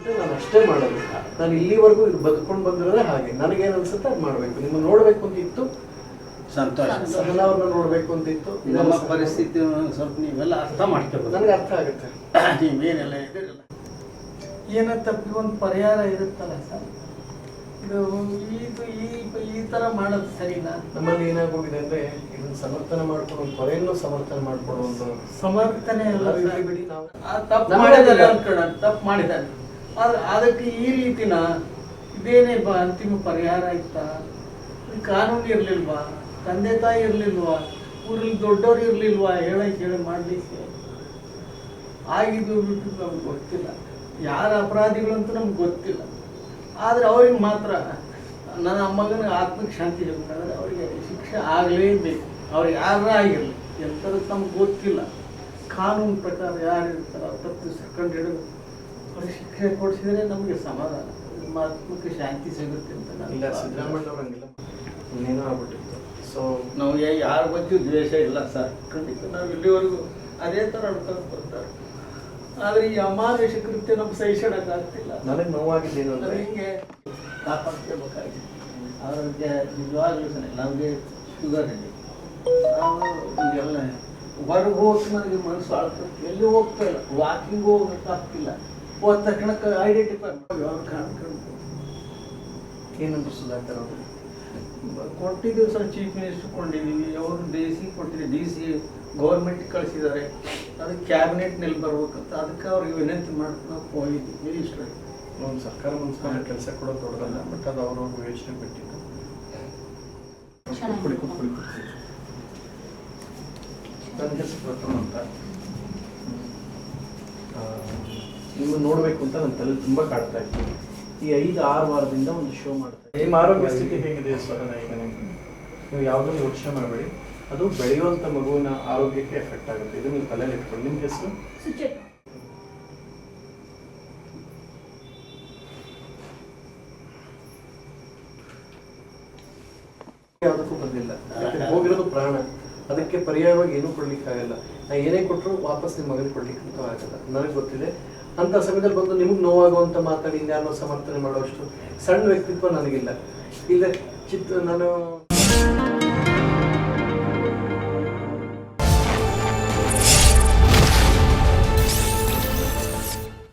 ಅನ್ಸುತ್ತೆ ನಾನು ಅಷ್ಟೇ ಮಾಡೋದು ನಾನು ಇಲ್ಲಿವರೆಗೂ ಇದು ಬದುಕೊಂಡು ಬಂದಿರೋದೇ ಹಾಗೆ. ನನಗೇನು ಅನ್ಸುತ್ತೆ ಅದು ಮಾಡಬೇಕು. ನಿಮ್ಮ ನೋಡಬೇಕು ಅಂತ ಇತ್ತು. ಸಂತೋಷ. ಸಹನವನ್ನು ನೋಡಬೇಕು ಅಂತ ಇತ್ತು. ನಮ್ಮ ಪರಿಸ್ಥಿತಿ ಸ್ವಲ್ಪ ನೀವೆಲ್ಲ ಅರ್ಥ ಮಾಡ್ಕೋಬೇಕು ನನಗೆ ಅರ್ಥ ಆಗುತ್ತೆ. ನೀವೇನೆಲ್ಲ ಇದಿರಲ್ಲ ಏನೋ ತಪ್ಪಿ ಒಂದು ಪರಿಹಾರ ಇರುತ್ತಲ್ಲ ಸರ್? ಇದು ಇದು ಈ ಈ ಥರ ಮಾಡೋದು ಸರಿನಾ? ನಮ್ಮಲ್ಲಿ ಏನಾಗೋಗಿದೆ ಅಂದ್ರೆ ಇದನ್ನು ಸಮರ್ಥನೆ ಮಾಡ್ಕೊಂಡು ಒಂದು ಕೊಲೆಯನ್ನು ಸಮರ್ಥನೆ ಮಾಡ್ಕೊಂಡು ಒಂದು ಸಮರ್ಥನೆ ಎಲ್ಲ ಬಿಡಿ ನಾವು. ತಪ್ಪು ಮಾಡಿದ್ದಾರೆ. ಅನ್ಕೊಳ್ಳೋಣ. ತಪ್ಪು ಮಾಡಿದ್ದಾರೆ. ಅದಕ್ಕೆ ಈ ರೀತಿನ ಇದೇನೇ ಬ ಅಂತಿಮ ಪರಿಹಾರ ಇತ್ತಾ? ಕಾನೂನು ಇರಲಿಲ್ವಾ? ತಂದೆ ತಾಯಿ ಇರಲಿಲ್ವಾ? ಊರಲ್ಲಿ ದೊಡ್ಡವ್ರು ಇರಲಿಲ್ವಾ? ಹೇಳಕ್ಕೆ ಹೇಳಿ ಮಾಡಲಿಕ್ಕೆ. ಆಗಿದ್ದು ಬಿಟ್ಟು ನಮ್ಗೆ ಗೊತ್ತಿಲ್ಲ. ಯಾರ ಅಪರಾಧಿಗಳು ಅಂತ ನಮ್ಗೆ ಗೊತ್ತಿಲ್ಲ. ಆದರೆ ಅವ್ರಿಗೆ ಮಾತ್ರ ನನ್ನ ಮಗನ ಆತ್ಮಕ್ಕೆ ಶಾಂತಿ ಹೇಳ್ಬೇಕಾದ್ರೆ ಅವರಿಗೆ ಶಿಕ್ಷೆ ಆಗಲೇಬೇಕು. ಅವ್ರು ಯಾರ ಆಗಿರಲಿ. ಎಂಥದ್ದು ನಮ್ಗೆ ಗೊತ್ತಿಲ್ಲ. ಕಾನೂನು ಪ್ರಕಾರ ಯಾರು ಇರ್ತಾರೋ ತಪ್ಪು ಸೆಕೆಂಡ್ ಅವ್ರಿಗೆ ಶಿಕ್ಷೆ ಕೊಡಿಸಿದ್ರೆ ನಮಗೆ ಸಮಾಧಾನ. ನಮ್ಮ ಆತ್ಮಕ್ಕೆ ಶಾಂತಿ ಸಿಗುತ್ತೆ ಅಂತ ನಾನು ಇಲ್ಲ ಸಿದ್ದರಾಮಯ್ಯ ಇನ್ನೇನೋ ಆಗ್ಬಿಟ್ಟಿತ್ತು. ಸೊ ನಾವು ಯಾ- ಯಾರ ಬಗ್ಗೆ ದ್ವೇಷ ಇಲ್ಲ ಸರ್. ಖಂಡಿತ ನಾವು ಇಲ್ಲಿವರೆಗೂ ಅದೇ ಥರ ನಡ್ಕೊಂಡು ಬರ್ತಾರೆ. ಆದರೆ ಈ ಅಮಾನುಷ ಕೃತ್ಯ ನಮ್ಗೆ ಸಹಿಸೋಣಕ್ಕಾಗ್ತಿಲ್ಲ ನನಗೆ ನೋವಾಗಿದ್ದೇನು ಅಂದ್ರೆ ಹಿಂಗೆ ಕಾಪಾಡ್ಕೋಬೇಕಾಗಿದೆ ಆರೋಗ್ಯ ನಿಜವಾಗ್ಲೂ ಸರಿ ನಮಗೆ ಶುಗರ್ ಇದೆ. ನಾವು ಈಗೆಲ್ಲ ಹೊರಗೆ ಹೋಗಿ ನನಗೆ ಮನಸ್ಸು ಆಳ್ತದೆ. ಎಲ್ಲಿ ಹೋಗ್ತಾ ಇಲ್ಲ? ವಾಕಿಂಗ್ ಹೋಗೋಕ್ಕಾಗ್ತಿಲ್ಲ ಹೋದ ತಕ್ಷಣಕ್ಕೆ ಐಡೆಂಟಿಫೈ ಮಾಡಿ ಅವ್ರು ಕಾಣ್ಕೊಂಡು ಏನಂದ್ರು ಸುಧಾಕರ್ ಅವರು? ಕೊಟ್ಟಿದ್ದೀವಿ ಸರ್ ಚೀಫ್ ಮಿನಿಸ್ಟರ್ ಕೊಂಡಿದ್ದೀವಿ ಅವರು ಡಿ ಸಿ ಕೊಟ್ಟಿದ್ದೀವಿ ಡಿ ಸಿ ಗೌರ್ಮೆಂಟ್ ಕಳಿಸಿದ್ದಾರೆ. ಅದಕ್ಕೆ ಕ್ಯಾಬಿನೆಟ್ನಲ್ಲಿ ಬರ್ಬೇಕಂತ. ಅದಕ್ಕೆ ಅವ್ರಿಗೆ ವಿನಂತಿ ಮಾಡ್ಕೊಂಡು ಹೋಗಿದ್ವಿ ಮಿನಿಸ್ಟ್ರಿಗೆ ಒಂದು ಸರ್ಕಾರ ಮನಸ್ಸಿನ ಕೆಲಸ ಕೂಡ ದೊಡ್ಡದಲ್ಲ ಬಟ್ ಅದು ಅವ್ರವ್ರ ಯೋಚನೆ ಬಿಟ್ಟಿದ್ದು. ಕುಡಿ ಕುಡಿ ಕುಡಿ ನನ್ನ ಹೆಸರು ಪ್ರಥಮ ಅಂತ. ನಿಮ್ಮನ್ನ ನೋಡಬೇಕು ಅಂತ ನನ್ನ ತಲೆ ತುಂಬಾ ಕಾಡ್ತಾ ಇತ್ತು. ಈ ಐದು ಆರು ವಾರದಿಂದ ಒಂದು ಶೋ ಮಾಡ್ತಾ ಇದ್ದೀನಿ. ನಿಮ್ಮ ಆರೋಗ್ಯ ಸ್ಥಿತಿ ಹೇಗಿದೆ ಸರ್ ಈಗ ನಿಮ್ಗೆ? ನೀವು ಯಾವುದೂ ಯೋಚನೆ ಮಾಡಬೇಡಿ. ಅದು ಬೆಳೆಯುವಂಥ ಮಗುವಿನ ಆರೋಗ್ಯಕ್ಕೆ ಎಫೆಕ್ಟ್ ಆಗುತ್ತೆ. ಇದು ನೀವು ತಲೆಯಲ್ಲಿ ಇಟ್ಕೊಂಡು ನಿಮ್ಮ ಹೆಸರು? ಯಾವುದಕ್ಕೂ ಬಂದಿಲ್ಲ. ಯಾಕಂದ್ರೆ ಹೋಗಿರೋದು ಪ್ರಾಣ. ಅದಕ್ಕೆ ಪರ್ಯಾಯವಾಗಿ ಏನೂ ಕೊಡ್ಲಿಕ್ಕಾಗಲ್ಲ. ನಾ ಏನೇ ಕೊಟ್ಟರು ವಾಪಸ್ ನಿಮ್ಮ ಮಗನಿಗೆ ಕೊಡ್ಲಿಕ್ಕೆ ಆಗಲ್ಲ. ನನಗೆ ಗೊತ್ತಿದೆ ಅಂತ ಸಮಯದಲ್ಲಿ ಬಂದು ನಿಮ್ಗೆ ನೋವಾಗುವಂತ ಮಾತಾಡಿ ಇನ್ಯಾರನ್ನೋ ಸಮರ್ಥನೆ ಮಾಡುವಷ್ಟು ಸಣ್ಣ ವ್ಯಕ್ತಿತ್ವ ನನಗಿಲ್ಲ. ಇಲ್ಲ ಚಿತ್ರ ನಾನು